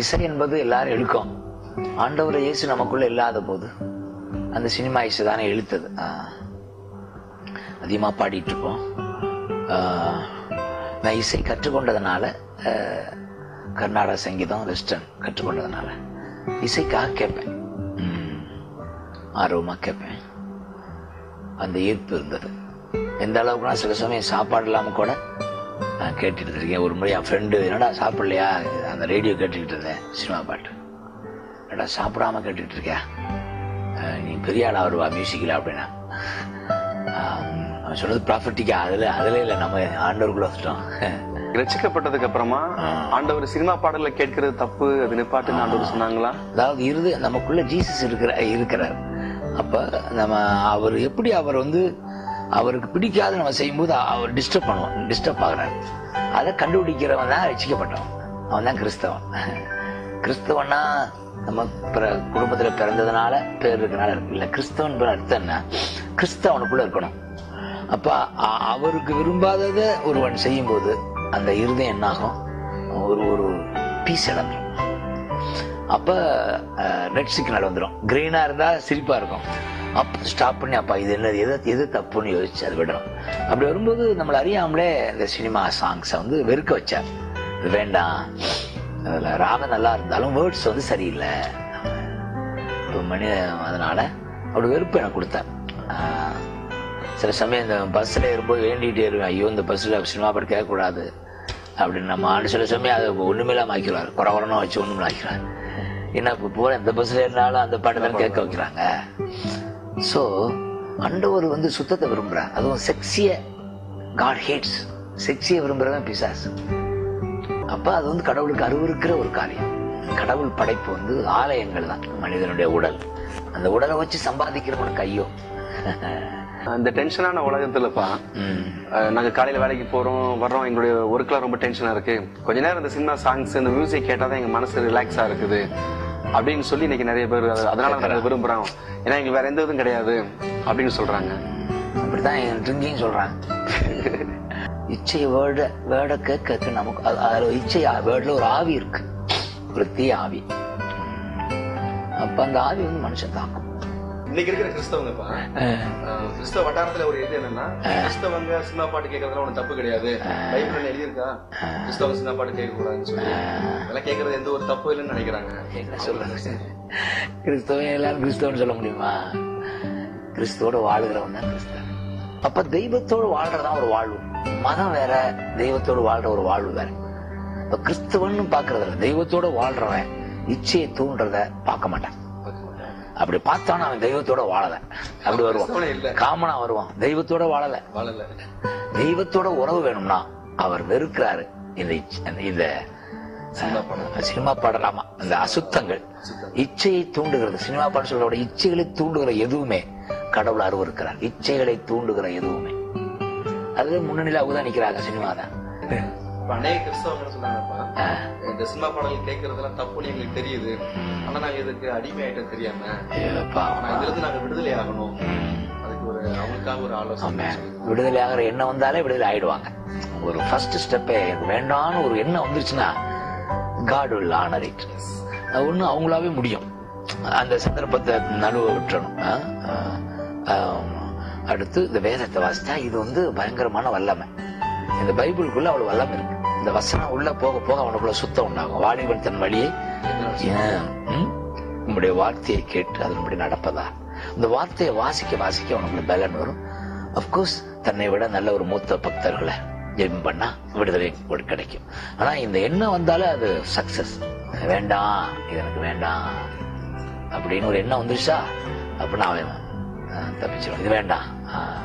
இசை என்பது எல்லாரும் எடுக்கும். ஆண்டவர் இயேசு நமக்குள்ள இல்லாத போது அந்த சினிமா இசை தானே இழுத்தது. அதிகமாக அதிகமா பாடிட்டு இருப்போம் நான் இசை கற்றுக்கொண்டதுனால கர்நாடக சங்கீதம் வெஸ்டர்ன் கற்றுக்கொண்டதுனால இசைக்காக கேட்பேன். ஆர்வமாக ஆர்வமா கேட்பேன். அந்த ஈர்ப்பு இருந்தது. எந்த அளவுக்குனா சில சமயம் சாப்பாடு இல்லாமல் கூட நான் கேட்டுட்டு இருக்கேன். ஒரு முறை என் ஃப்ரெண்டு என்னடா சாப்பிடலையா? அந்த ரேடியோ கேட்டுக்கிட்டு இருந்தேன். சினிமா பாட்டு என்னடா சாப்பிடாம கேட்டுக்கிட்டு இருக்கியா நீ பெரிய ஆளா வருவா மியூசிக்கில் அப்படின்னா. அவன் சொன்னது ப்ராஃபிட்டிக்கா அதுல அதுல இல்லை நம்ம ஆண்டவருக்குள்ள வந்துட்டோம். ரட்சிக்கப்பட்டதுக்கு அப்புறமா ஆண்டவர் சினிமா பாடல்ல கேட்கறது தப்பு அது நிப்பாட்டுன்னு ஆண்டவர் சொன்னாங்களா? அதாவது இருந்து நமக்குள்ள ஜீசஸ் இருக்கிற இருக்கிறார். அப்ப நம்ம அவர் எப்படி அவர் வந்து அவருக்கு பிடிக்காத நம்ம செய்யும்போது அவர் டிஸ்டர்ப் பண்ணுவோம் டிஸ்டர்ப் ஆகுறாரு. அதை கண்டுபிடிக்கிறவன் தான் ரசிக்கப்பட்டவன். அவன் தான் கிறிஸ்தவன். கிறிஸ்தவன்னா நம்ம பிற- பிறந்ததுனால பேர் இருக்கனால இல்லை கிறிஸ்தவன் பேர் அர்த்தம் என்ன? கிறிஸ்தவனுக்குள்ள இருக்கணும். அப்போ அவருக்கு விரும்பாததை ஒருவன் செய்யும்போது அந்த இருதயம் என்னாகும்? ஒரு ஒரு பீஸ் இழந்துரும் அப்போ ரெட் சிக்னல் வந்துடும் கிரீனாக இருந்தால் சிரிப்பாக இருக்கும். அப்ப ஸ்டாப் பண்ணி அப்பா இது என்னது? எது எது தப்புன்னு யோசிச்சு அது விடுறோம் அப்படி வரும்போது நம்மள அறியாமலே இந்த சினிமா சாங்ஸை வந்து வெறுக்க வச்சார். வேண்டாம். அதுல ராகம் நல்லா இருந்தாலும் வேர்ட்ஸ் வந்து சரியில்லை. இப்போ மணி அதனால அப்படி வெறுப்பு எனக்கு கொடுத்தார். ஆஹ், சில சமயம் இந்த பஸ்ஸில் ஏறும்போது வேண்டிகிட்டே இருவேன் ஐயோ இந்த பஸ்ஸில் சினிமா பாட்டு கேட்கக்கூடாது. அப்படின்னு நம்ம ஆண்டு சில சமயம் அதை ஒண்ணுமில்லாம ஆக்கிடுவார். குறை குறைனா வச்சு ஒண்ணுமில்ல ஆக்கிறார் என்ன இப்போ போற எந்த பஸ்ல இருந்தாலும் அந்த பாட்டு தான் கேட்க வைக்கிறாங்க? ஸோ ஆண்டவர் வந்து சுத்தத்தை விரும்புறார். அதுவும் செக்ஸிய காட் ஹேட்ஸ் செக்ஸியை விரும்புறவன் பிசாசு. அப்ப அது வந்து கடவுளுக்கு அருவருக்கிற ஒரு காரியம். கடவுள் படைப்பு வந்து ஆலயங்கள் தான் மனிதனுடைய உடல். அந்த உடலை வச்சு சம்பாதிக்கிறவனுக்கு ஐயோ அந்த டென்ஷனான உலகத்துலப்பா நாங்க காலையில வேலைக்கு போறோம் வர்றோம் எங்களுடைய ஒர்க்லாம் ரொம்ப டென்ஷனா இருக்கு. கொஞ்ச நேரம் இந்த சினிமா சாங்ஸ் இந்த மியூசிக் கேட்டாதான் எங்க மனசு ரிலாக்ஸா இருக்குது. அப்படின்னு சொல்லி இன்னைக்கு நிறைய பேர் அது- அதனால நாங்க விரும்புறோம். ஏன்னா எங்களுக்கு வேற எந்த இதுவும் கிடையாது அப்படின்னு சொல்றாங்க. அப்படித்தான் என் ட்ரிங்கிங் சொல்றாங்க இச்சை வேர்ட வேர்ட கேட்க நமக்கு அது- அதுல இச்சை வேர்ட்ல ஒரு ஆவி இருக்கு. ஒரு தீய ஆவி. அப்ப அந்த ஆவி வந்து மனுஷன் தாக்கும். இன்னைக்கு இருக்கிற கிறிஸ்தவங்கப்பா கிறிஸ்தவ வட்டாரத்துல ஒரு இது என்னன்னா கிறிஸ்தவங்க சினிமா பாட்டு கேட்கறதுல ஒன்றும் தப்பு கிடையாது. பைபிள் எழுதியிருக்கா? கிறிஸ்தவ சினிமா பாட்டு கேட்க கூடாதுன்னு சொல்லி அதெல்லாம் கேட்கறது எந்த ஒரு தப்பு இல்லைன்னு நினைக்கிறாங்க. சொல்றது? கிறிஸ்தவன் எல்லாரும் கிறிஸ்தவன் சொல்ல முடியுமா? கிறிஸ்துவோட வாழுகிறவன் தான் கிறிஸ்தவன். அப்ப தெய்வத்தோடு வாழ்றதுதான் ஒரு வாழ்வு. மதம் வேற தெய்வத்தோடு வாழ்ற ஒரு வாழ்வு வேற. இப்ப கிறிஸ்தவன் பாக்குறது இல்ல தெய்வத்தோட வாழ்றவன் இச்சையை தூண்டுறத பார்க்க மாட்டான். அப்படி பார்த்தானா அவன் தெய்வத்தோட வாழல. அப்படி. வருவான். காமனா வருவான். தெய்வத்தோட வாழல. வாழல. தெய்வத்தோட உறவு வேணும்னா அவர் வெறுக்கிறாரு. இந்த இந்த சினிமா பாடல். சினிமா பாடலாமா இந்த அசுத்தங்கள். இச்சையை தூண்டுகிறது. சினிமா பாடல் சொல்றோட இச்சைகளை தூண்டுகிற எதுவுமே கடவுள் அருவருக்கிறார். இச்சைகளை தூண்டுகிற எதுவுமே. அது முன்னணியில அவங்க தான் சினிமா தான் அநேக கிறிஸ்தவங்க சொன்னாங்கப்பா இந்த சினிமா பாடல் கேட்கறதெல்லாம் தப்புன்னு எங்களுக்கு தெரியுது. ஆனா நாங்க இதுக்கு அடிமை ஆயிட்டோம் தெரியாம ஆனா இதுல இருந்து நாங்க விடுதலை ஆகணும். அதுக்கு ஒரு அவங்களுக்காக ஒரு ஆலோசனை. விடுதலை ஆகிற எண்ணம் வந்தாலே விடுதலை ஆயிடுவாங்க. ஒரு ஃபர்ஸ்ட் ஸ்டெப்பே வேண்டான்னு ஒரு எண்ணம் வந்துருச்சுன்னா காட் honor it. அது ஒண்ணு அவங்களாவே முடியும். அந்த சந்தர்ப்பத்தை நடுவ விட்டுறணும். அடுத்து இந்த வேதத்தை வாசித்தா இது வந்து பயங்கரமான வல்லமை. இந்த பைபிளுக்குள்ள அவ்வளவு வல்லமை இருக்கு. இந்த வசனம் உள்ள போக போக அவனுக்குள்ள சுத்தம் உண்டாகும். வாலிபன் தன் வழியை உங்களுடைய வார்த்தையை கேட்டு அதன்படி நடப்பதா? இந்த வார்த்தையை வாசிக்க வாசிக்க அவனுக்குள்ள பலன் வரும். அப்கோர்ஸ் தன்னை விட நல்ல ஒரு மூத்த பக்தர்களை ஜெயம் பண்ணா விடுதலை ஒரு கிடைக்கும். ஆனா இந்த எண்ணம் வந்தாலே அது சக்சஸ் வேண்டாம் இது எனக்கு வேண்டாம். அப்படின்னு ஒரு எண்ணம் வந்துருச்சா? அப்படின்னா அவன் அஹ், தப்பிச்சிடும் இது வேண்டாம். ஆஹ்,